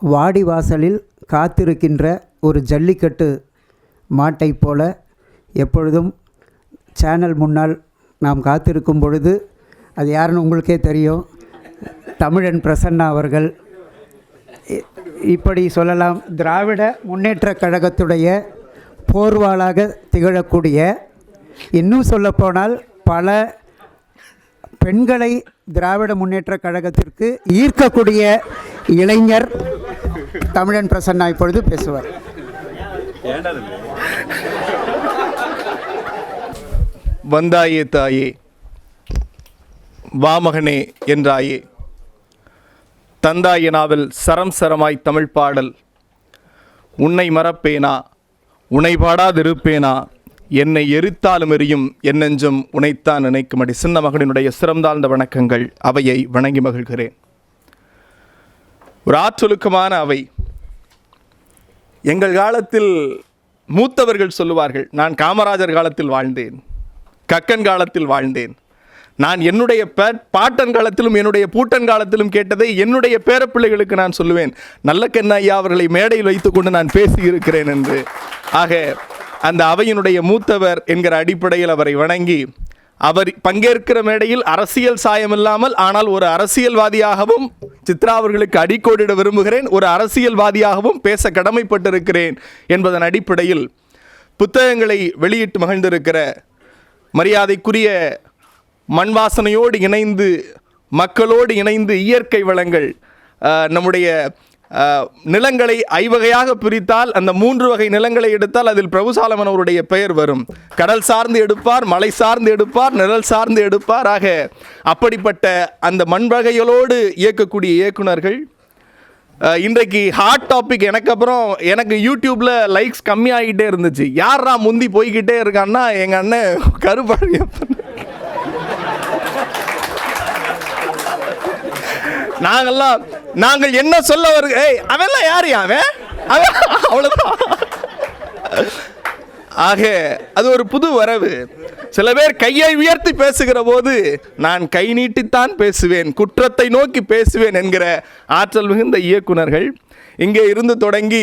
வாடி வாசலில் காத்திருக்கின்ற ஒரு ஜல்லிக்கட்டு மாட்டைப் போல எப்பொழுதும் சேனல் முன்னால் நாம் காத்திருக்கும் பொழுது அது யாருன்னு உங்களுக்கே தெரியும். தமிழன் பிரசன்னா அவர்கள். இப்படி சொல்லலாம் திராவிட முன்னேற்ற கழகத்துடைய போர்வாளாக திகழக்கூடிய இன்னும் சொல்லப்போனால் பல பெண்களை திராவிட முன்னேற்றக் கழகத்திற்கு ஈர்க்கக்கூடிய இளைஞர் தமிழன் பிரசன்னா இப்பொழுது பேசுவார். வந்தாயே தாயே வாமகனே என்றாயே. தந்தாயனாவில் சரம் சரமாய் தமிழ் பாடல். உன்னை மறப்பேனா? உனை பாடாதிருப்பேனா? என்னை எரித்தாலும் எரியும் என்னெஞ்சும் உனைத்தான் நினைக்குமடி சின்ன மகனினுடைய சிறந்தாழ்ந்த வணக்கங்கள் அவையை வணங்கி மகிழ்கிறேன். ஒரு ஆற்றொழுக்கமான அவை. எங்கள் காலத்தில் மூத்தவர்கள் சொல்லுவார்கள் நான் காமராஜர் காலத்தில் வாழ்ந்தேன் கக்கன் காலத்தில் வாழ்ந்தேன். நான் என்னுடைய பே- பாட்டன் காலத்திலும் என்னுடைய பூட்டன் காலத்திலும் கேட்டதை என்னுடைய பேரப்பிள்ளைகளுக்கு நான் சொல்லுவேன். நல்ல கண்ணையா அவர்களை மேடையில் வைத்துக்கொண்டு நான் பேசியிருக்கிறேன் என்று. ஆக அந்த அவையினுடைய மூத்தவர் என்கிற அடிப்படையில் அவரை வணங்கி அவர் பங்கேற்கிற மேடையில் அரசியல் சாயம் இல்லாமல் ஆனால் ஒரு அரசியல்வாதியாகவும் சித்ரா அவர்களுக்கு அடிக்கோடிட விரும்புகிறேன். ஒரு அரசியல்வாதியாகவும் பேச கடமைப்பட்டிருக்கிறேன் என்பதன் அடிப்படையில் புத்தகங்களை வெளியிட்டு மகிழ்ந்திருக்கிற மரியாதைக்குரிய மண் வாசனையோடு இணைந்து மக்களோடு இணைந்து இயற்கை வளங்கள் நம்முடைய நிலங்களை ஐவகையாக பிரித்தால் அந்த மூன்று வகை நிலங்களை எடுத்தால் அதில் பிரபுசாலமன் அவருடைய பெயர் வரும். கடல் சார்ந்து எடுப்பார் மலை சார்ந்து எடுப்பார் நிழல் சார்ந்து எடுப்பார். ஆக அப்படிப்பட்ட அந்த மண் வகைகளோடு இயக்கக்கூடிய இயக்குனர்கள் இன்றைக்கு ஹாட் டாபிக் எனக்கு அப்புறம் எனக்கு யூடியூப்பில் லைக்ஸ் கம்மியாகிட்டே இருந்துச்சு. யாரா முந்தி போய்கிட்டே இருக்கான்னா எங்கள் அண்ணன் கருப்பழகியப்பன் நாங்கெல்லாம் நாங்கள் என்ன சொல்ல வருக ஏய் அவன்லாம் யாரு அவன் அவன் அவ்வளவுதான். ஆக அது ஒரு புது வரவு. சில பேர் கையை உயர்த்தி பேசுகிற போது நான் கை நீட்டித்தான் பேசுவேன் குற்றத்தை நோக்கி பேசுவேன் என்கிற ஆற்றல் மிகுந்த இயக்குனர்கள் இங்கே இருந்து தொடங்கி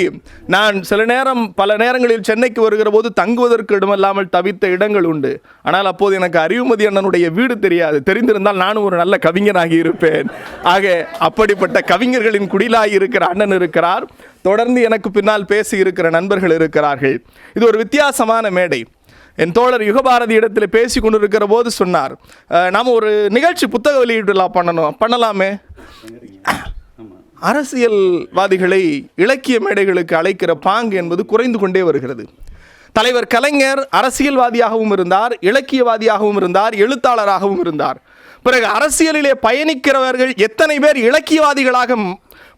நான் சில நேரம் பல நேரங்களில் சென்னைக்கு வருகிற போது தங்குவதற்கு இடமில்லாமல் தவித்த இடங்கள் உண்டு. ஆனால் அப்போது எனக்கு அறிவுமதி அண்ணனுடைய வீடு தெரியாது. தெரிந்திருந்தால் நானும் ஒரு நல்ல கவிஞனாகி இருப்பேன். ஆக அப்படிப்பட்ட கவிஞர்களின் குடிலாகி இருக்கிற அண்ணன் இருக்கிறார். தொடர்ந்து எனக்கு பின்னால் பேசி இருக்கிற நண்பர்கள் இருக்கிறார்கள். இது ஒரு வித்தியாசமான மேடை. என் தோழர் யுகபாரதி இடத்தில் பேசி கொண்டிருக்கிற போது சொன்னார் நாம் ஒரு நிகழ்ச்சி புத்தக வெளியீடுலாம் பண்ணணும் பண்ணலாமே? அரசியல்வாதிகளை இலக்கிய மேடைகளுக்கு அழைக்கிற பாங்கு என்பது குறைந்து கொண்டே வருகிறது. தலைவர் கலைஞர் அரசியல்வாதியாகவும் இருந்தார் இலக்கியவாதியாகவும் இருந்தார் எழுத்தாளராகவும் இருந்தார். பிறகு அரசியலிலே பயணிக்கிறவர்கள் எத்தனை பேர் இலக்கியவாதிகளாக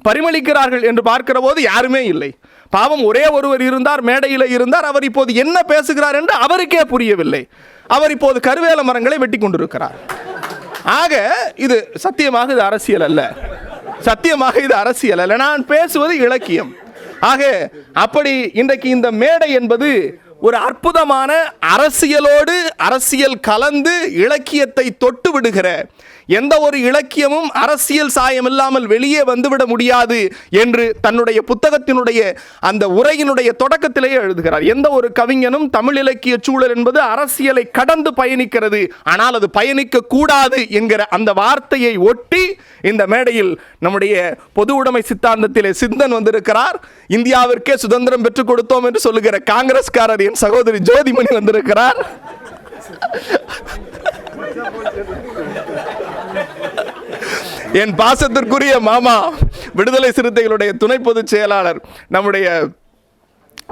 பரிமளிக்கிறார்கள் என்று பார்க்கிற போது யாருமே இல்லை. பாவம் ஒரே ஒருவர் இருந்தார் மேடையில் இருந்தார் அவர் இப்போது என்ன பேசுகிறார் என்று அவருக்கே புரியவில்லை. அவர் இப்போது கருவேல மரங்களை வெட்டி கொண்டிருக்கிறார். ஆக இது சத்தியமாக இது அரசியல் அல்ல. சத்தியமாக இது அரசியல் அல்ல. நான் பேசுவது இலக்கியம். ஆக அப்படி இன்றைக்கு இந்த மேடை என்பது ஒரு அற்புதமான அரசியலோடு அரசியல் கலந்து இலக்கியத்தை தொட்டு விடுகிற எந்த ஒரு இலக்கியமும் அரசியல் சாயம் இல்லாமல் வெளியே வந்துவிட முடியாது என்று தன்னுடைய புத்தகத்தினுடைய அந்த உரையினுடைய தொடக்கத்திலேயே எழுதுகிறார். எந்த ஒரு கவிஞனும் தமிழ் இலக்கிய சூழல் என்பது அரசியலை கடந்து பயணிக்கிறது. ஆனால் அது பயணிக்க கூடாது என்கிற அந்த வார்த்தையை ஒட்டி இந்த மேடையில் நம்முடைய பொது உடைமை சித்தாந்தத்திலே சிந்தன் வந்திருக்கிறார். இந்தியாவிற்கே சுதந்திரம் பெற்றுக் கொடுத்தோம் என்று சொல்லுகிற காங்கிரஸ்காரர் என் சகோதரி ஜோதிமணி வந்திருக்கிறார். என் பாசத்திற்குரிய மாமா விடுதலை சிறுத்தைகளுடைய துணை பொதுச் செயலாளர் நம்முடைய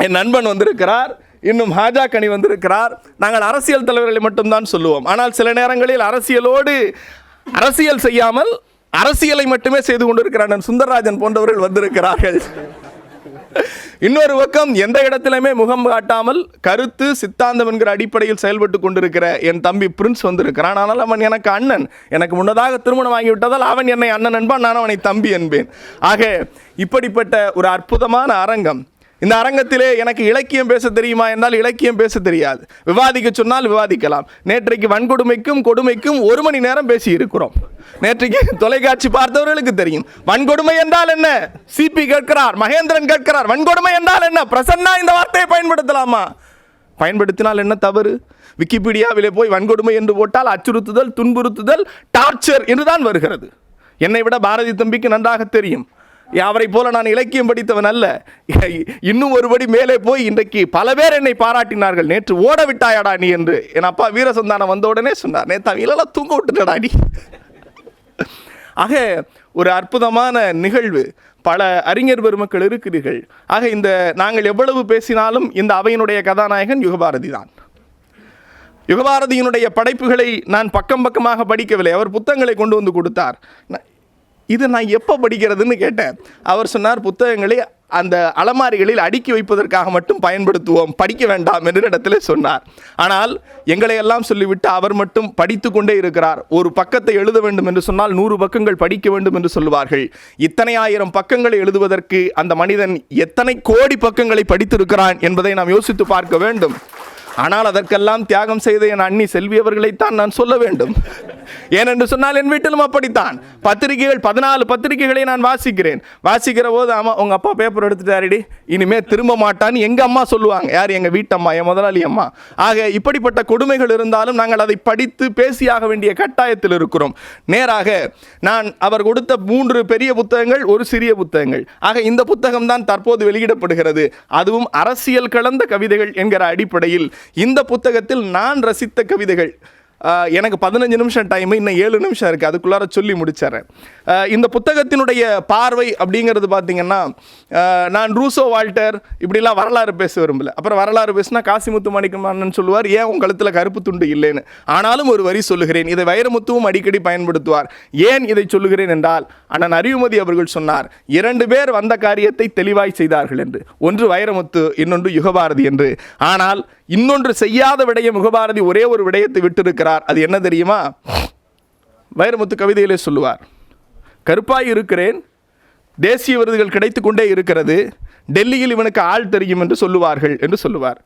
என் நண்பன் வந்திருக்கிறார். இன்னும் ஹாஜா கனி வந்திருக்கிறார். நாங்கள் அரசியல் தலைவர்களை மட்டும்தான் சொல்லுவோம். ஆனால் சில நேரங்களில் அரசியலோடு அரசியல் செய்யாமல் அரசியலை மட்டுமே செய்து கொண்டிருக்கிறார். சுந்தரராஜன் போன்றவர்கள் வந்திருக்கிறார்கள். இன்னொரு பக்கம் எந்த இடத்திலுமே முகம் காட்டாமல் கருத்து சித்தாந்தம் என்கிற அடிப்படையில் செயல்பட்டு கொண்டிருக்கிற என் தம்பி பிரின்ஸ் வந்திருக்கிறான். ஆனால் அவன் எனக்கு அண்ணன். எனக்கு முன்னதாக திருமணம் ஆகிவிட்டதால் அவன் என்னை அண்ணன் என்பான் நான் அவனை தம்பி என்பேன். ஆக இப்படிப்பட்ட ஒரு அற்புதமான அரங்கம் இந்த அரங்கத்திலே எனக்கு இலக்கியம் பேச தெரியுமா என்றால் இலக்கியம் பேச தெரியாது. விவாதிக்க சொன்னால் விவாதிக்கலாம். நேற்றைக்கு வன்கொடுமைக்கும் கொடுமைக்கும் ஒரு மணி நேரம் பேசி இருக்கிறோம். நேற்றைக்கு தொலைக்காட்சி பார்த்தவர்களுக்கு தெரியும். வன்கொடுமை என்றால் என்ன? சிபி கேட்கிறார் மகேந்திரன் கேட்கிறார். வன்கொடுமை என்றால் என்ன? பிரசன்னா இந்த வார்த்தையை பயன்படுத்தலாமா? பயன்படுத்தினால் என்ன தவறு? விக்கிபீடியாவிலே போய் வன்கொடுமை என்று போட்டால் அச்சுறுத்துதல் துன்புறுத்துதல் டார்ச்சர் என்றுதான் வருகிறது. என்னை விட பாரதி தம்பிக்கு நன்றாக தெரியும். அவரை போல நான் இலக்கியம் படித்தவன் அல்ல. இன்னும் ஒருபடி மேலே போய் இன்றைக்கு பல பேர் என்னை பாராட்டினார்கள். நேற்று ஓட விட்டாயடா நீ என்று. என் அப்பா வீரசந்தானம் வந்த உடனே சொன்னார் நேற்று அவங்களெல்லாம் தூங்க விட்டுட்டடா நீ. ஆக ஒரு அற்புதமான நிகழ்வு. பல அறிஞர் பெருமக்கள் இருக்கிறீர்கள். ஆக இந்த நாங்கள் எவ்வளவு பேசினாலும் இந்த அவையினுடைய கதாநாயகன் யுகபாரதி தான். யுகபாரதியினுடைய படைப்புகளை நான் பக்கம் பக்கமாக படிக்கவில்லை. அவர் புத்தகங்களை கொண்டு வந்து கொடுத்தார். இது நான் எப்போ படிக்கிறதுன்னு கேட்டேன். அவர் சொன்னார் புத்தகங்களை அந்த அலமாரிகளில் அடுக்கி வைப்பதற்காக மட்டும் பயன்படுத்துவோம் படிக்க வேண்டாம் என்று இடத்துல சொன்னார். ஆனால் எங்களை எல்லாம் சொல்லிவிட்டு அவர் மட்டும் படித்து கொண்டே இருக்கிறார். ஒரு பக்கத்தை எழுத வேண்டும் என்று சொன்னால் நூறு பக்கங்கள் படிக்க வேண்டும் என்று சொல்லுவார்கள். இத்தனை ஆயிரம் பக்கங்களை எழுதுவதற்கு அந்த மனிதன் எத்தனை கோடி பக்கங்களை படித்திருக்கிறான் என்பதை நாம் யோசித்து பார்க்க வேண்டும். ஆனால் அதற்கெல்லாம் தியாகம் செய்த என் அண்ணி செல்வி அவர்களைத்தான் நான் சொல்ல வேண்டும். ஏனென்று சொன்னால் என் வீட்டிலும் அப்படித்தான். பத்திரிகைகள் பதினாலு பத்திரிகைகளை நான் வாசிக்கிறேன். வாசிக்கிற போது ஆமா உங்க அப்பா பேப்பர் எடுத்துட்டாருடி. இனிமே திரும்ப மாட்டான்னு எங்க அம்மா சொல்லுவாங்க. யார்? எங்க வீட்டம்மா என் முதலாளி அம்மா. ஆக இப்படிப்பட்ட கொடுமைகள் இருந்தாலும் நாங்கள் அதை படித்து பேசியாக வேண்டிய கட்டாயத்தில் இருக்கிறோம். நேராக நான் அவர் கொடுத்த மூன்று பெரிய புத்தகங்கள் ஒரு சிறிய புத்தகங்கள். ஆக இந்த புத்தகம் தான் தற்போது வெளியிடப்படுகிறது. அதுவும் அரசியல் கலந்த கவிதைகள் என்கிற அடிப்படையில். இந்த புத்தகத்தில் நான் ரசித்த கவிதைகள். எனக்கு பதினஞ்சு நிமிஷம் டைம் இன்னும் ஏழு நிமிஷம் இருக்குது அதுக்குள்ளார சொல்லி முடிச்சிடறேன். இந்த புத்தகத்தினுடைய பார்வை அப்படிங்கிறது பார்த்தீங்கன்னா நான் ரூசோ வால்டர் இப்படிலாம் வரலாறு பேச விரும்பல. அப்புறம் வரலாறு பேசினா காசிமுத்து மாணிக்கமானன் சொல்லுவார் ஏன் உங்கள் கழுத்தில் கருப்பு துண்டு இல்லைன்னு? ஆனாலும் ஒரு வரி சொல்லுகிறேன். இதை வைரமுத்துவும் அடிக்கடி பயன்படுத்துவார். ஏன் இதை சொல்லுகிறேன் என்றால் அண்ணன் அறிவுமதி அவர்கள் சொன்னார் இரண்டு பேர் வந்த காரியத்தை தெளிவாய் செய்தார்கள் என்று. ஒன்று வைரமுத்து இன்னொன்று யுகபாரதி என்று. ஆனால் இன்னொன்று செய்யாத விடயம் யுகபாரதி ஒரே ஒரு விடயத்தை விட்டிருக்கிறார். சொல்லுகிறார் அது என்ன தெரியுமா? வைரமுத்து கவிதையிலே சொல்லுவார். கருப்பாய் இருக்கிறேன் தேசிய விருதுகள் கிடைத்து கொண்டே இருக்கிறது டெல்லியில் இவனுக்கு ஆள் தெரியும் என்று சொல்லுவார்கள் என்று சொல்லுவார்.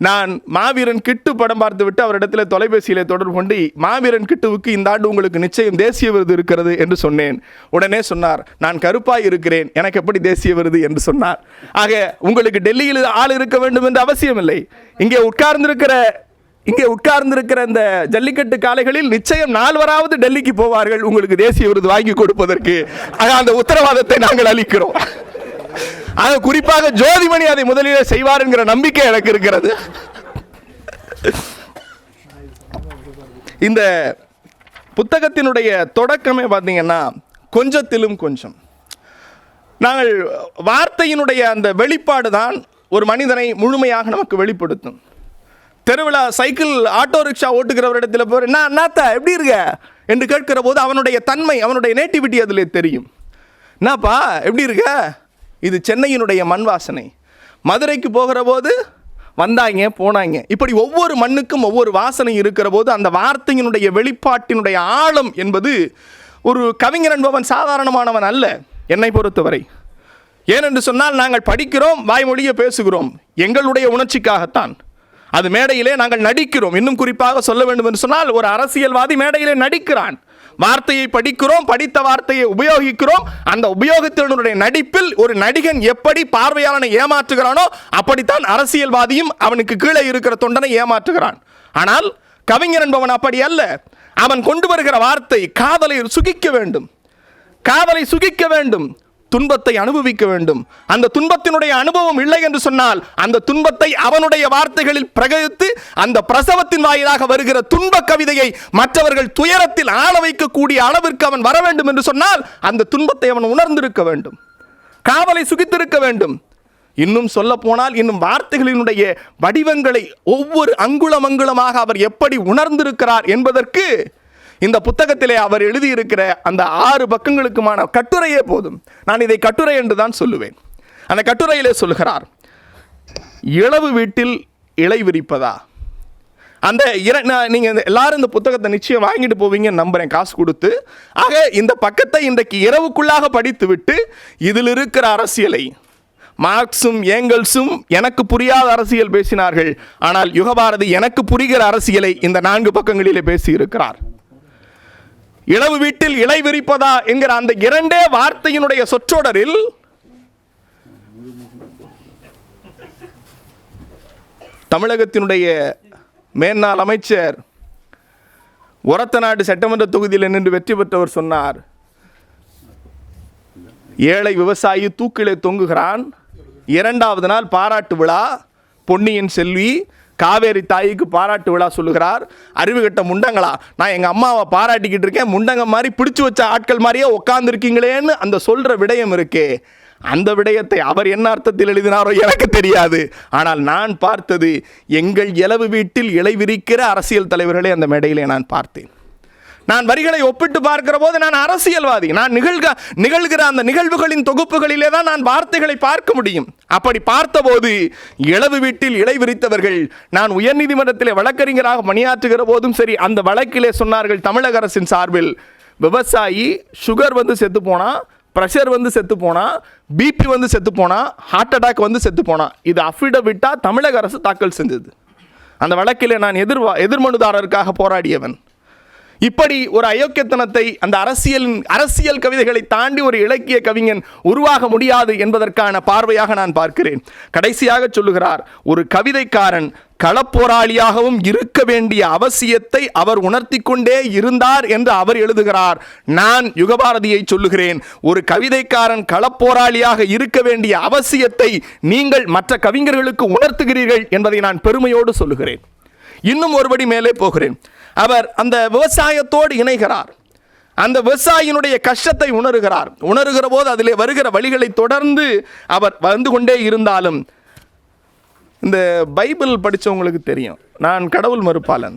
நான் மாவீரன் கிட்டு படம் பார்த்துவிட்டு அவரிடத்தில் தொலைபேசியில் தொடர்பு கொண்டு மாவீரன் கிட்டுவுக்கு இந்த ஆண்டு உங்களுக்கு நிச்சயம் தேசிய விருது இருக்கிறது என்று சொன்னேன். உடனே சொன்னார் நான் கருப்பாய் இருக்கிறேன் எனக்கு எப்படி தேசிய விருது? என்று சொன்னார். ஆக உங்களுக்கு டெல்லியில் ஆள் இருக்க வேண்டும் என்று அவசியம் இல்லை இங்கே உட்கார்ந்திருக்கிற இங்கே உட்கார்ந்திருக்கிற இந்த ஜல்லிக்கட்டு காளைகளில் நிச்சயம் நால்வராவது டெல்லிக்கு போவார்கள் உங்களுக்கு தேசிய விருது வாங்கி கொடுப்பதற்கு. ஆனால் அந்த உத்தரவாதத்தை நாங்கள் அளிக்கிறோம். ஆனால் குறிப்பாக ஜோதிமணி அதை முதலிலே செய்வார் என்கிற நம்பிக்கை எனக்கு இருக்கிறது. இந்த புத்தகத்தினுடைய தொடக்கமே பார்த்தீங்கன்னா கொஞ்சத்திலும் கொஞ்சம். நாங்கள் வார்த்தையினுடைய அந்த வெளிப்பாடு தான் ஒரு மனிதனை முழுமையாக நமக்கு வெளிப்படுத்தும். தெருவில் சைக்கிள் ஆட்டோ ரிக்ஷா ஓட்டுகிறவரிடத்தில் போய் நான் அண்ணாத்த எப்படி இருக்க? என்று கேட்கிற போது அவனுடைய தன்மை அவனுடைய நேட்டிவிட்டி அதில் தெரியும். என்னப்பா எப்படி இருக்க? இது சென்னையினுடைய மண் வாசனை மதுரைக்கு போகிற போது வந்தாங்க போனாங்க. இப்படி ஒவ்வொரு மண்ணுக்கும் ஒவ்வொரு வாசனை இருக்கிற போது அந்த வார்த்தையினுடைய வெளிப்பாட்டினுடைய ஆழம் என்பது ஒரு கவிஞர் என்பவன் சாதாரணமானவன் அல்ல என்னை பொறுத்தவரை. ஏனென்று சொன்னால் நாங்கள் படிக்கிறோம் வாய்மொழியை பேசுகிறோம். எங்களுடைய உணர்ச்சிக்காகத்தான். அது மேடையிலே நாங்கள் நடிக்கிறோம். இன்னும் குறிப்பாக சொல்ல வேண்டும் என்று சொன்னால் ஒரு அரசியல்வாதி மேடையிலே நடிக்கிறான். வார்த்தையை படிக்கிறோம் படித்த வார்த்தையை உபயோகிக்கிறோம். அந்த உபயோகத்தினுடைய நடிப்பில் ஒரு நடிகன் எப்படி பார்வையாளனை ஏமாற்றுகிறானோ அப்படித்தான் அரசியல்வாதியும் அவனுக்கு கீழே இருக்கிற தொண்டனை ஏமாற்றுகிறான். ஆனால் கவிஞர் என்பவன் அப்படி அல்ல. அவன் கொண்டு வருகிற வார்த்தை காதலை சுகிக்க வேண்டும். காதலை சுகிக்க வேண்டும். துன்பத்தை அனுபவிக்க வேண்டும். அந்த துன்பத்தினுடைய அனுபவம் இல்லை என்று சொன்னால் அந்த துன்பத்தை அவனுடைய வார்த்தைகளில் பிரகரித்து அந்த பிரசவத்தின் வாயிலாக வருகிற துன்ப கவிதையை மற்றவர்கள் துயரத்தில் ஆள வைக்கக்கூடிய அளவிற்கு அவன் வர வேண்டும் என்று சொன்னால் அந்த துன்பத்தை அவன் உணர்ந்திருக்க வேண்டும். காவலை சுகித்திருக்க வேண்டும். இன்னும் சொல்ல போனால் இன்னும் வார்த்தைகளினுடைய வடிவங்களை ஒவ்வொரு அங்குலம் அங்குலமாக அவர் எப்படி உணர்ந்திருக்கிறார் என்பதற்கு இந்த புத்தகத்திலே அவர் எழுதியிருக்கிற அந்த ஆறு பக்கங்களுக்குமான கட்டுரையே போதும். நான் இதை கட்டுரை என்று தான் சொல்லுவேன். அந்த கட்டுரையிலே சொல்கிறார் இளவு வீட்டில் இலை விரிப்பதா? அந்த இர நான் நீங்கள் இந்த எல்லாரும் இந்த புத்தகத்தை நிச்சயம் வாங்கிட்டு போவீங்கன்னு நம்புகிறேன் காசு கொடுத்து. ஆக இந்த பக்கத்தை இன்றைக்கு இரவுக்குள்ளாக படித்துவிட்டு இதில் இருக்கிற அரசியலை மார்க்ஸும் ஏங்கல்ஸும் எனக்கு புரியாத அரசியல் பேசினார்கள். ஆனால் யுகபாரதி எனக்கு புரிகிற அரசியலை இந்த நான்கு பக்கங்களிலே பேசியிருக்கிறார். இளவு வீட்டில் இலை விரிப்பதா என்கிற அந்த இரண்டே வார்த்தையினுடைய சொற்றொடரில் தமிழகத்தினுடைய மேன்னாள் அமைச்சர் ஒரத்தநாடு சட்டமன்ற தொகுதியில் நின்று வெற்றி பெற்றவர் சொன்னார். ஏழை விவசாயி தூக்கிலே தொங்குகிறான். இரண்டாவது நாள் பாராட்டு விழா. பொன்னியின் செல்வி காவேரி தாய்க்கு பாராட்டு விழா சொல்லுகிறார். அறிவுகட்ட முண்டங்களா? நான் எங்கள் அம்மாவை பாராட்டிக்கிட்டு இருக்கேன். முண்டங்க மாதிரி பிடிச்சி வச்ச ஆட்கள் மாதிரியே உட்காந்துருக்கீங்களேன்னு அந்த சொல்கிற விடயம் இருக்கே. அந்த விடயத்தை அவர் என்ன அர்த்தத்தில் எழுதினாரோ எனக்கு தெரியாது. ஆனால் நான் பார்த்தது எங்கள் இலவு வீட்டில் இலைவிரிக்கிற அரசியல் தலைவர்களை அந்த மேடையிலே நான் பார்த்தேன். நான் வரிகளை ஒப்பிட்டு பார்க்கிற போது நான் அரசியல்வாதி. நான் நிகழ்க நிகழ்கிற அந்த நிகழ்வுகளின் தொகுப்புகளிலே தான் நான் வார்த்தைகளை பார்க்க முடியும். அப்படி பார்த்தபோது இளவு வீட்டில் இலை விரித்தவர்கள் நான் உயர்நீதிமன்றத்திலே வழக்கறிஞராக பணியாற்றுகிற போதும் சரி அந்த வழக்கிலே சொன்னார்கள் தமிழக அரசின் சார்பில் விவசாயி சுகர் வந்து செத்து போனால் ப்ரெஷர் வந்து செத்து போனால் பிபி வந்து செத்து போனால் ஹார்ட் அட்டாக் வந்து செத்து போனால் இது அஃபிடவிட்டாக தமிழக அரசு தாக்கல் செஞ்சது. அந்த வழக்கிலே நான் எதிர்வா எதிர்மனுதாரருக்காக போராடியவன். இப்படி ஒரு அயோக்கியத்தனத்தை அந்த அரசியலின் அரசியல் கவிதைகளை தாண்டி ஒரு இலக்கிய கவிஞன் உருவாக முடியாது என்பதற்கான பார்வையாக நான் பார்க்கிறேன். கடைசியாக சொல்லுகிறார் ஒரு கவிதைக்காரன் களப்போராளியாகவும் இருக்க வேண்டிய அவசியத்தை அவர் உணர்த்தி கொண்டே இருந்தார் என்று அவர் எழுதுகிறார். நான் யுகபாரதியை சொல்லுகிறேன் ஒரு கவிதைக்காரன் களப்போராளியாக இருக்க வேண்டிய அவசியத்தை நீங்கள் மற்ற கவிஞர்களுக்கு உணர்த்துகிறீர்கள் என்பதை நான் பெருமையோடு சொல்லுகிறேன். இன்னும் ஒருபடி மேலே போகிறேன். அவர் அந்த விவசாயத்தோடு இணைகிறார். அந்த விவசாயினுடைய கஷ்டத்தை உணர்கிறார். உணர்கிற போது அதிலே வருகிற வழிகளை தொடர்ந்து அவர் வந்து கொண்டே இருந்தாலும் இந்த பைபிள் படித்தவங்களுக்கு தெரியும். நான் கடவுள் மறுப்பாளன்.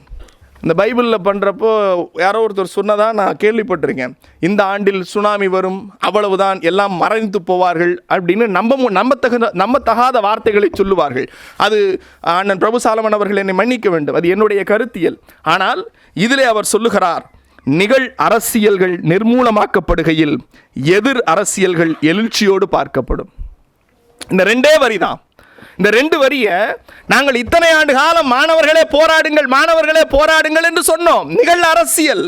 இந்த பைபிளில் பண்ணுறப்போ யாரோ ஒருத்தர் சொன்னதாக நான் கேள்விப்பட்டிருக்கேன். இந்த ஆண்டில் சுனாமி வரும் அவ்வளவுதான் எல்லாம் மறைந்து போவார்கள் அப்படின்னு நம்ப மு- நம்பத்தகுந்த நம்பத்தகாத வார்த்தைகளை சொல்லுவார்கள். அது அண்ணன் பிரபு சாலமன் அவர்கள் என்னை மன்னிக்க வேண்டும். அது என்னுடைய கருத்தியல். ஆனால் இதிலே அவர் சொல்லுகிறார் நிகழ் அரசியல்கள் நிர்மூலமாக்கப்படுகையில் எதிர் அரசியல்கள் எழுச்சியோடு பார்க்கப்படும். இந்த ரெண்டே வரி தான் இந்த ரெண்டு வரியை நாங்கள் இத்தனை ஆண்டு காலம் மாணவர்களே போராடுங்கள் மாணவர்களே போராடுங்கள் என்று சொன்னோம். நிகழ் அரசியல்.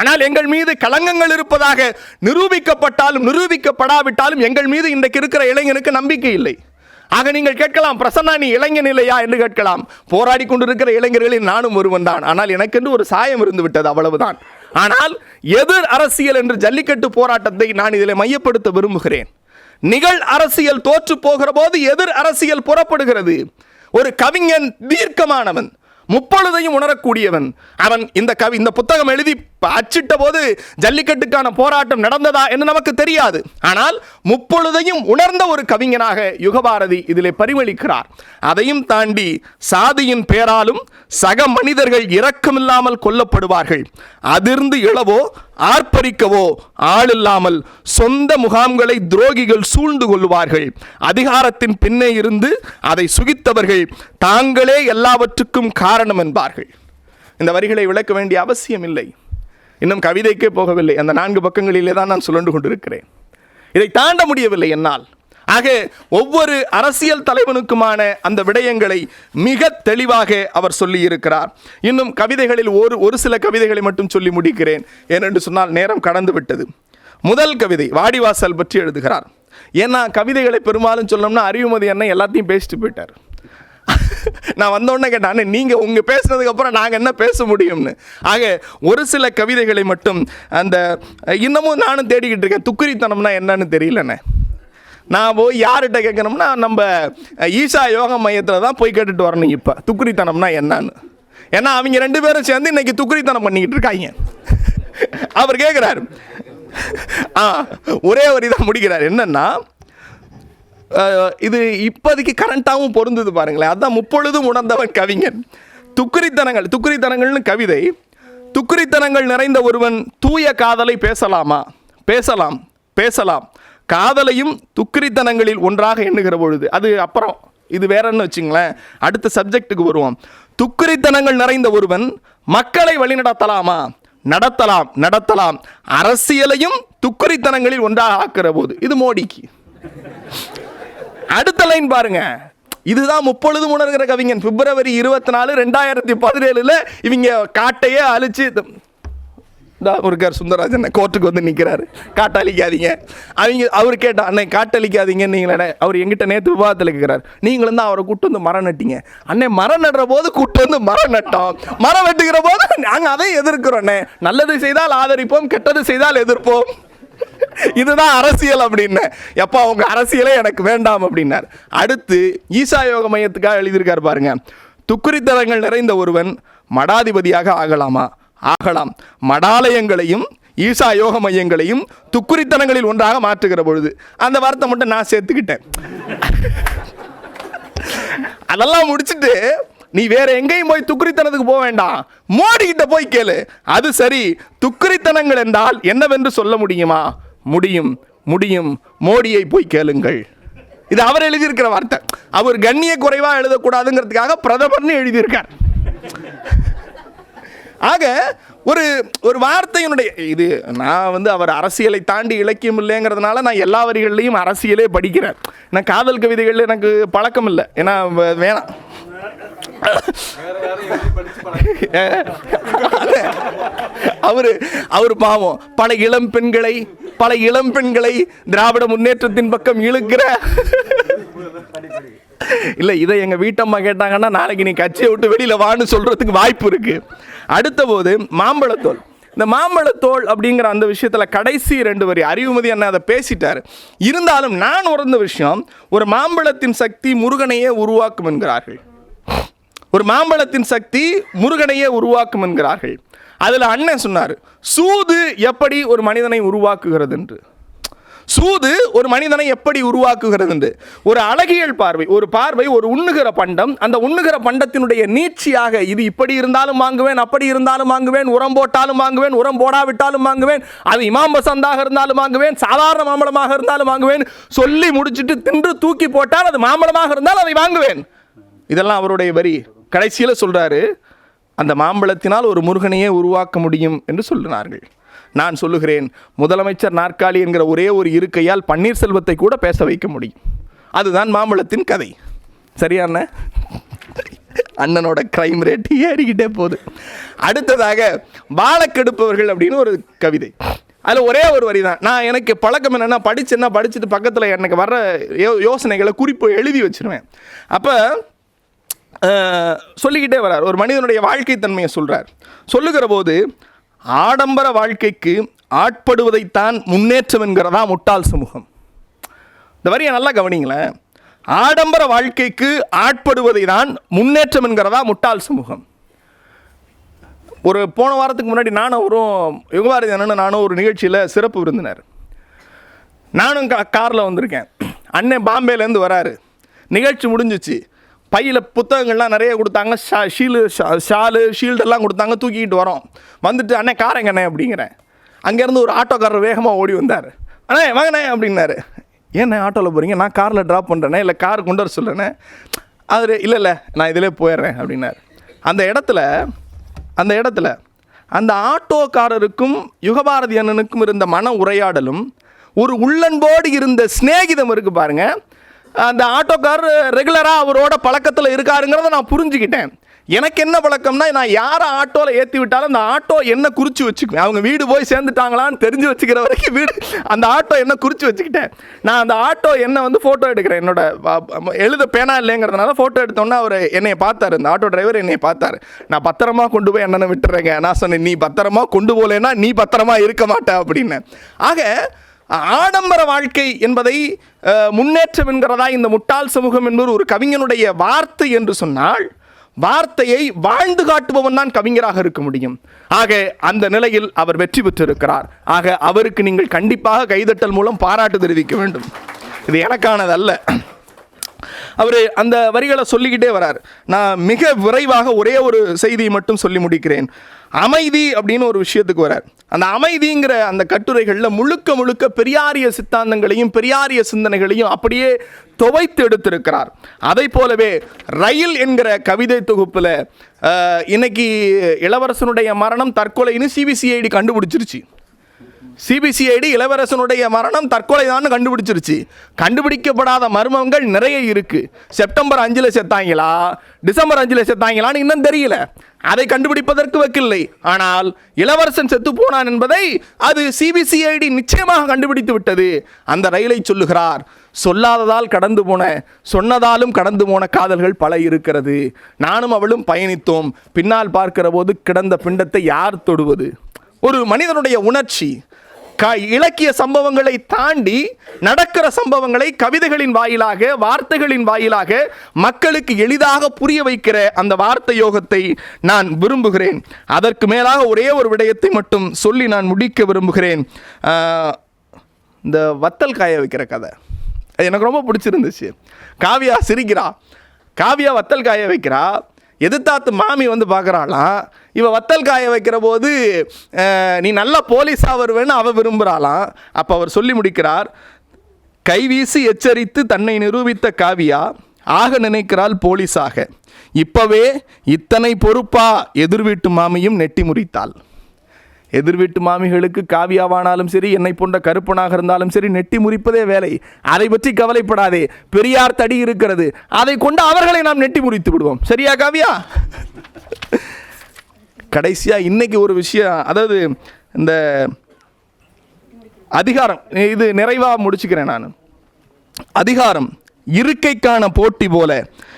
ஆனால் எங்கள் மீது களங்கங்கள் இருப்பதாக நிரூபிக்கப்பட்டாலும் நிரூபிக்கப்படாவிட்டாலும் எங்கள் மீது இன்றைக்கு இருக்கிற இளைஞனுக்கு நம்பிக்கை இல்லை. ஆக நீங்கள் கேட்கலாம் பிரசன்னா நீ இளைஞன் இல்லையா? என்று கேட்கலாம். போராடி கொண்டிருக்கிற இளைஞர்களில் நானும் ஒருவன் தான். ஆனால் எனக்கென்று ஒரு சாயம் இருந்து விட்டது அவ்வளவுதான். ஆனால் எதிர் அரசியல் என்று ஜல்லிக்கட்டு போராட்டத்தை நான் இதில் மையப்படுத்த விரும்புகிறேன். நிகழ் அரசியல் தோற்று போகிற போது எதிர் அரசியல் புறப்படுகிறது. ஒரு கவிஞன் தீர்க்கமானவன் முப்பொழுதையும் உணரக்கூடியவன். அவன் இந்த கவி இந்த புத்தகம் எழுதி அச்சிட்ட போது ஜல்லிக்கட்டுக்கான போராட்டம் நடந்ததா என்று நமக்கு தெரியாது. ஆனால் முப்பொழுதையும் உணர்ந்த ஒரு கவிஞனாக யுகபாரதி இதிலே பரிமளிக்கிறார். அதையும் தாண்டி சாதியின் பேராலும் சக மனிதர்கள் இரக்கமில்லாமல் கொல்லப்படுவார்கள். அதிர்ந்து இழவோ ஆர்ப்பரிக்கவோ ஆளில்லாமல் சொந்த முகாம்களை துரோகிகள் சூழ்ந்து கொள்வார்கள். அதிகாரத்தின் பின்னே இருந்து அதை சுகித்தவர்கள் தாங்களே எல்லாவற்றுக்கும் காரணம் என்பார்கள். இந்த வரிகளை விளக்க வேண்டிய அவசியம் இல்லை இன்னும் கவிதைக்கே போகவில்லை. அந்த நான்கு பக்கங்களிலே தான் நான் சுழண்டு கொண்டிருக்கிறேன். இதை தாண்ட முடியவில்லை என்னால். ஆக ஒவ்வொரு அரசியல் தலைவனுக்குமான அந்த விடயங்களை மிக தெளிவாக அவர் சொல்லியிருக்கிறார். இன்னும் கவிதைகளில் ஒரு ஒரு சில கவிதைகளை மட்டும் சொல்லி முடிக்கிறேன். ஏனென்று சொன்னால் நேரம் கடந்து விட்டது. முதல் கவிதை வாடிவாசல் பற்றி எழுதுகிறார். ஏன்னா கவிதைகளை பெரும்பாலும் சொல்லணும்னா அறிவுமதி அண்ணன் எல்லாத்தையும் பேசிட்டு போயிட்டார். நான் வந்தோடனே கேட்டேன் நீங்கள் உங்கள் பேசுனதுக்கப்புறம் நாங்கள் என்ன பேச முடியும்னு? ஆக ஒரு சில கவிதைகளை மட்டும் அந்த இன்னமும் நானும் தேடிக்கிட்டு இருக்கேன். துக்குரித்தனம்னா என்னன்னு தெரியலண்ணே. நான் போய் யார்கிட்ட கேட்கணும்னா நம்ம ஈஷா யோக மையத்தில் தான் போய் கேட்டுட்டு வரணும் இப்போ. துக்குரித்தனம்னா என்னன்னு. ஏன்னா அவங்க ரெண்டு பேரும் சேர்ந்து இன்னைக்கு துக்குரித்தனம் பண்ணிக்கிட்டு இருக்காங்க. அவர் கேட்குறாரு ஆ ஒரே ஒரு இதாக முடிக்கிறார். என்னன்னா இது இப்போதைக்கு கரண்ட்டாகவும் பொருந்தது பாருங்களேன். அதான் முப்பொழுதும் உணர்ந்தவன் கவிஞன். துக்குரித்தனங்கள் துக்குரித்தனங்கள்னு கவிதை. துக்குரித்தனங்கள் நிறைந்த ஒருவன் தூய காதலை பேசலாமா? பேசலாம் பேசலாம். காதலையும் துக்குரித்தனங்களில் ஒன்றாக எண்ணுகிற பொழுது அது அப்புறம் இது வேறன்னு வச்சுங்களேன் அடுத்த சப்ஜெக்ட்டுக்கு வருவோம். துக்குரித்தனங்கள் நிறைந்த ஒருவன் மக்களை வழிநடத்தலாமா? நடத்தலாம் நடத்தலாம். அரசியலையும் துக்குரித்தனங்களில் ஒன்றாக ஆக்கிற போது இது மோடிக்கு. அடுத்த லைன் பாருங்க. இதுதான் முப்பொழுதும் உணர்கிற கவிஞன். பிப்ரவரி இருபத்தி நாலு ரெண்டாயிரத்தி பதினேழுல இவங்க காட்டையே அழிச்சு இந்த இருக்கார் சுந்தரராஜன் கோர்ட்டுக்கு வந்து நிற்கிறாரு காட்டழிக்காதீங்க அவங்க அவர் கேட்டா அண்ணன் காட்டழிக்காதீங்க நீங்களே அவர் எங்கிட்ட நேற்று விவாதத்தில் இருக்கிறார் நீங்களும் தான் அவரை கூட்டு வந்து மரம் நட்டீங்க. அண்ணே மரம் நடுற போது கூட்டு வந்து மரம் நட்டோம். மரம் வெட்டுகிற போது நாங்கள் அதை எதிர்க்கிறோம் நல்லது செய்தால் ஆதரிப்போம் கெட்டது செய்தால் எதிர்ப்போம். இதுதான் அரசியல் அப்படின்னு. எப்போ அவங்க அரசியலே எனக்கு வேண்டாம் அப்படின்னார். அடுத்து ஈசா யோக மையத்துக்காக எழுதியிருக்கார் பாருங்க. துக்குரித்தலங்கள் நிறைந்த ஒருவன் மடாதிபதியாக ஆகலாமா? ஆகலாம். மடாலயங்களையும் ஈசா யோக மையங்களையும் துக்குரித்தனங்களில் ஒன்றாக மாற்றுகிற பொழுது அந்த வார்த்தை மட்டும் நான் சேர்த்துக்கிட்டேன். அதெல்லாம் முடிச்சிட்டு நீ வேற எங்கேயும் போய் துக்குரித்தனத்துக்கு போக வேண்டாம். மோடி கிட்ட போய் கேளு. அது சரி துக்குரித்தனங்கள் என்றால் என்னவென்று சொல்ல முடியுமா? முடியும் முடியும். மோடியை போய் கேளுங்கள். இது அவர் எழுதியிருக்கிற வார்த்தை. அவர் கண்ணிய குறைவா எழுதக்கூடாதுங்கிறதுக்காக பிரதமர்னு எழுதியிருக்கார். ஆக ஒரு ஒரு வார்த்தையினுடைய இது நான் வந்து அவர் அரசியலை தாண்டி இலக்கியம் இல்லைங்கிறதுனால நான் எல்லா வரிகள்லையும் அரசியலே படிக்கிறேன். நான் காதல் கவிதைகள் எனக்கு பழக்கம் இல்லை. ஏன்னா வேணாம். அவரு அவர் பாவம். பல இளம் பெண்களை பல இளம் பெண்களை திராவிட முன்னேற்றத்தின் பக்கம் இழுக்கிற. இல்லை இதை எங்கள் வீட்டம்மா கேட்டாங்கன்னா நாளைக்கு நீ கட்சியை விட்டு வெளியில வான்னு சொல்றதுக்கு வாய்ப்பு இருக்கு. அடுத்த போது மாம்பழத்தோல். இந்த மாம்பழத்தோல் அப்படிங்கிற அந்த விஷயத்துல கடைசி ரெண்டு வரி அறிவுமதி அண்ணா அதை பேசிட்டாரு. இருந்தாலும் நான் உணர்ந்த விஷயம் ஒரு மாம்பழத்தின் சக்தி முருகனையே உருவாக்கும் என்கிறார்கள். ஒரு மாம்பழத்தின் சக்தி முருகனையே உருவாக்கும் என்கிறார்கள். அதில் அண்ணன் சொன்னார் சூது எப்படி ஒரு மனிதனை உருவாக்குகிறது என்று. சூது ஒரு மனிதனை எப்படி உருவாக்குகிறது என்று ஒரு அழகியல் பார்வை ஒரு பார்வை ஒரு உண்ணுகிற பண்டம். அந்த உண்ணுகிற பண்டத்தினுடைய நீட்சியாக இது இப்படி இருந்தாலும் வாங்குவேன் அப்படி இருந்தாலும் வாங்குவேன் உரம் போட்டாலும் வாங்குவேன் உரம் போடாவிட்டாலும் வாங்குவேன் அது இமாம் பசந்தாக இருந்தாலும் வாங்குவேன் சாதாரண மாம்பழமாக இருந்தாலும் வாங்குவேன் சொல்லி முடிச்சிட்டு தின்று தூக்கி போட்டால் அது மாம்பழமாக இருந்தால் அதை வாங்குவேன். இதெல்லாம் அவருடைய வரி. கடைசியில் சொல்கிறாரு அந்த மாம்பழத்தினால் ஒரு முருகனையே உருவாக்க முடியும் என்று சொல்லினார்கள். நான் சொல்லுகிறேன் முதலமைச்சர் நாற்காலி என்கிற ஒரே ஒரு இருக்கையால் பன்னீர்செல்வத்தை கூட பேச வைக்க முடியும். அதுதான் மாம்பழத்தின் கதை. சரியான அண்ணனோட கிரைம் ரேட் ஏறிக்கிட்டே போகுது. அடுத்ததாக வாழக்கெடுப்பவர்கள் அப்படின்னு ஒரு கவிதை. அதில் ஒரே ஒரு வரி தான் நான் எனக்கு பழக்கம் என்னென்னா படிச்சேன்னா படிச்சுட்டு பக்கத்தில் எனக்கு வர்ற யோ யோசனைகளை குறிப்பு எழுதி வச்சிருவேன். அப்போ சொல்லிக்கிட்டே வரார் ஒரு மனிதனுடைய வாழ்க்கை தன்மையை சொல்கிறார் சொல்லுகிற போது ஆடம்பர வாழ்க்கைக்கு ஆட்படுவதைத்தான் முன்னேற்றம் என்கிறதா முட்டாள் சமூகம். இந்த வரியை நல்லா கவனிங்களேன் ஆடம்பர வாழ்க்கைக்கு ஆட்படுவதை தான் முன்னேற்றம் என்கிறதா முட்டாள் சமூகம். ஒரு போன வாரத்துக்கு முன்னாடி நானும் ஒரு யுகபாரதி அண்ணன் நானும் ஒரு நிகழ்ச்சியில் சிறப்பு விருந்தினர். நானும் கா காரில் வந்திருக்கேன். அண்ணன் பாம்பேலேருந்து வராரு. நிகழ்ச்சி முடிஞ்சிச்சு. பையில் புத்தகங்கள்லாம் நிறைய கொடுத்தாங்க. ஷா ஷீலு ஷா- ஷாலு ஷீல்டெல்லாம் கொடுத்தாங்க. தூக்கிக்கிட்டு வரோம். வந்துட்டு அண்ணே காரங்க அண்ணே அப்படிங்கிறேன். அங்கேருந்து ஒரு ஆட்டோக்காரர் வேகமாக ஓடி வந்தார். அண்ணே வாங்கண்ணே அப்படின்னாரு. ஏண்ணே ஆட்டோவில் போகிறீங்க நான் காரில் ட்ராப் பண்ணுறேனே இல்லை கார் கொண்டு வர சொல்கிறேனே அவர் இல்லை இல்லை நான் இதிலே போயிடுறேன் அப்படின்னாரு. அந்த இடத்துல அந்த இடத்துல அந்த ஆட்டோக்காரருக்கும் யுகபாரதி அண்ணனுக்கும் இருந்த மன உரையாடலும் ஒரு உள்ளன்போடு இருந்த சிநேகிதம் இருக்குது பாருங்கள் அந்த ஆட்டோக்கார் ரெகுலராக அவரோட பழக்கத்தில் இருக்காருங்கிறத நான் புரிஞ்சுக்கிட்டேன். எனக்கு என்ன பழக்கம்னா நான் யாரை ஆட்டோவில் ஏற்றி விட்டாலும் அந்த ஆட்டோ என்ன குறித்து வச்சுக்குவேன். அவங்க வீடு போய் சேர்ந்துட்டாங்களான்னு தெரிஞ்சு வச்சுக்கிற வரைக்கும் வீடு அந்த ஆட்டோ என்ன குறித்து வச்சுக்கிட்டேன். நான் அந்த ஆட்டோ என்ன வந்து ஃபோட்டோ எடுக்கிறேன். என்னோட எழுத பேனா இல்லைங்கிறதுனால ஃபோட்டோ எடுத்தோன்னே அவர் என்னை பார்த்தார். இந்த ஆட்டோ டிரைவர் என்னை பார்த்தாரு. நான் பத்திரமா கொண்டு போய் என்னென்ன விட்டுறேங்க. நான் சொன்னேன் நீ பத்திரமா கொண்டு போகலன்னா நீ பத்திரமா இருக்க மாட்ட அப்படின்னு. ஆக ஆடம்பர வாழ்க்கை என்பதை முன்னேற்றம் என்கிறதா இந்த முட்டாள் சமூகம் என்பது ஒரு கவிஞனுடைய வார்த்தை என்று சொன்னால் வார்த்தையை வாழ்ந்து காட்டுபவன் தான் கவிஞராக இருக்க முடியும். ஆக அந்த நிலையில் அவர் வெற்றி பெற்றிருக்கிறார். ஆக அவருக்கு நீங்கள் கண்டிப்பாக கைதட்டல் மூலம் பாராட்டு தெரிவிக்க வேண்டும். இது எனக்கானதல்ல. அவர் அந்த வரிகளை சொல்லிக்கிட்டே வரார். நான் மிக விரைவாக ஒரே ஒரு செய்தியை மட்டும் சொல்லி முடிக்கிறேன். அமைதி அப்படின்னு ஒரு விஷயத்துக்கு வரார். அந்த அமைதிங்கிற அந்த கட்டுரைகளில் முழுக்க முழுக்க பெரியாரிய சித்தாந்தங்களையும் பெரியாரிய சிந்தனைகளையும் அப்படியே துவைத்து எடுத்திருக்கிறார். அதை போலவே ரயில் என்கிற கவிதை தொகுப்பில் இன்னைக்கு இளவரசனுடைய மரணம் தற்கொலைன்னு சிபிசிஐடி கண்டுபிடிச்சிருச்சு. சிபிசிஐடி இளவரசனுடைய மரணம் தற்கொலை தான் கண்டுபிடிச்சிருச்சு. கண்டுபிடிக்கப்படாத மர்மங்கள் நிறைய இருக்கு. செப்டம்பர் அஞ்சில் செத்தாங்களா? டிசம்பர் அஞ்சில் செத்தாங்களான்னு இன்னும் தெரியல. அதை கண்டுபிடிப்பதற்கு வக்கில்லை. ஆனால் இளவரசன் செத்து போனான் என்பதை அது சிபிசிஐடி நிச்சயமாக கண்டுபிடித்து விட்டது. அந்த ரயிலை சொல்லுகிறார் சொல்லாததால் கடந்து போன சொன்னதாலும் கடந்து போன காதல்கள் பல இருக்கிறது. நானும் அவளும் பயணித்தோம். பின்னால் பார்க்கிற போது கிடந்த பிண்டத்தை யார் தொடுவது? ஒரு மனிதனுடைய உணர்ச்சி க இலக்கிய சம்பவங்களை தாண்டி நடக்கிற சம்பவங்களை கவிதைகளின் வாயிலாக வார்த்தைகளின் வாயிலாக மக்களுக்கு எளிதாக புரிய வைக்கிற அந்த வார்த்தை யோகத்தை நான் விரும்புகிறேன். அதற்கு மேலாக ஒரே ஒரு விடயத்தை மட்டும் சொல்லி நான் முடிக்க விரும்புகிறேன். இந்த வத்தல் காய வைக்கிற கதை. அது எனக்கு ரொம்ப பிடிச்சிருந்துச்சு. காவியா சிரிக்கிறா. காவியா வத்தல் காய வைக்கிறா. எதிர்த்தாத்து மாமி வந்து பார்க்குறாளாம். இவள் வத்தல் காய வைக்கிற போது நீ நல்ல போலீஸாக வருவேன்னு அவள் விரும்புகிறாளாம் அப்போ அவர் சொல்லி முடிக்கிறார் கைவீசி எச்சரித்து தன்னை நிரூபித்த காவியா ஆக நினைக்கிறாள் போலீஸாக. இப்பவே இத்தனை பொறுப்பா எதிர் வீட்டு மாமியும் நெட்டி முறித்தாள். எதிர் வீட்டு மாமிகளுக்கு காவியாவானாலும் சரி என்னை போன்ற கருப்பனாக இருந்தாலும் சரி நெட்டி முறிப்பதே வேலை. அதை பற்றி கவலைப்படாதே. பெரியார் தடி இருக்கிறது. அதை கொண்டு அவர்களை நாம் நெட்டி முறித்து விடுவோம். சரியா காவியா? கடைசியாக இன்றைக்கி ஒரு விஷயம் அதாவது இந்த அதிகாரம் இது நிறைவாக முடிச்சுக்கிறேன் நான். அதிகாரம் இருக்கைக்கான போட்டி போல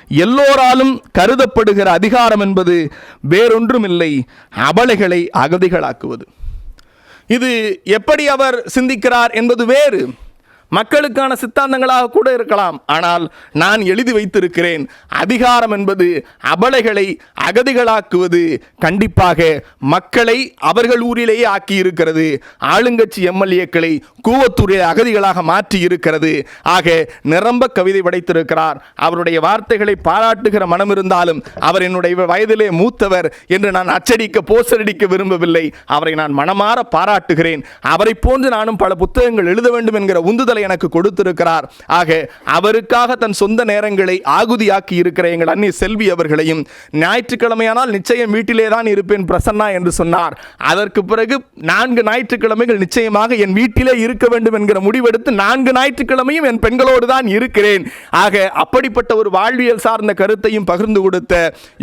எல்லோராலும் கருதப்படுகிற அதிகாரம் என்பது வேறொன்றும் இல்லை அபலைகளை அகதிகளாக்குவது. இது எப்படி அவர் சிந்திக்கிறார் என்பது வேறு. மக்களுக்கான சித்தாந்தங்களாக கூட இருக்கலாம். ஆனால் நான் எழுதி வைத்திருக்கிறேன். அதிகாரம் என்பது அபலைகளை அகதிகளாக்குவது கண்டிப்பாக மக்களை அவர்கள் ஊரிலேயே ஆக்கியிருக்கிறது. ஆளுங்கட்சி எம்எல்ஏக்களை கூவத்தூரில் அகதிகளாக மாற்றி இருக்கிறது ஆக நிரம்ப கவிதை படைத்திருக்கிறார். அவருடைய வார்த்தைகளை பாராட்டுகிற மனம் இருந்தாலும் அவர் என்னுடைய வயதிலே மூத்தவர் என்று நான் அச்சடிக்க போஸ்டடிக்க விரும்பவில்லை. அவரை நான் மனமாற பாராட்டுகிறேன். அவரை போன்று நானும் பல புத்தகங்கள் எழுத வேண்டும் என்கிற உந்துதலை எனக்கு கொடுத்திருக்கிறார். ஆக அவருக்காக தன் சொந்த நேரங்களை ஆகுதியாக்கி இருக்கிற எங்கள் அண்ணி செல்வி அவர்களையும் ஞாயிற்றுக்கிழமையானால் நிச்சயம் வீட்டிலே தான் இருப்பேன் பிரசன்னா என்று சொன்னார். அதற்கு பிறகு நான்கு ஞாயிற்றுக்கிழமைகள் நிச்சயமாக என் வீட்டிலே இருக்க வேண்டும் என்கிற முடிவெடுத்து நான்கு ஞாயிற்றுக்கிழமையும் என் பெண்களோடு தான் இருக்கிறேன். ஆக அப்படிப்பட்ட ஒரு வாழ்வியல் சார்ந்த கருத்தையும் பகிர்ந்து கொடுத்த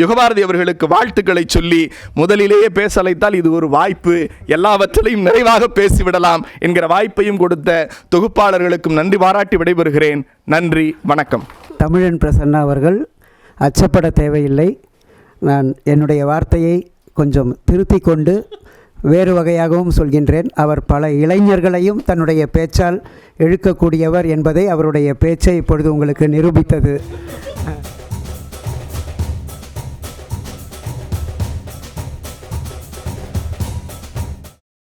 யுகபாரதி அவர்களுக்கு வாழ்த்துக்களை சொல்லி முதலிலேயே பேச அழைத்தால் இது ஒரு வாய்ப்பு எல்லாவற்றிலையும் நிறைவாக பேசிவிடலாம் என்கிற வாய்ப்பையும் கொடுத்த தொகுப்பாளர்கள் அவர்களுக்கும் நன்றி பாராட்டி விடைபெறுகிறேன். நன்றி வணக்கம். தமிழன் பிரசன்னா அவர்கள் அச்சப்பட தேவையில்லை. நான் என்னுடைய வார்த்தையை கொஞ்சம் திருத்தி கொண்டு வேறு வகையாகவும் சொல்கின்றேன். அவர் பல இளைஞர்களையும் தன்னுடைய பேச்சால் இழுக்கக்கூடியவர் என்பதை அவருடைய பேச்சை இப்பொழுது உங்களுக்கு நிரூபித்தது.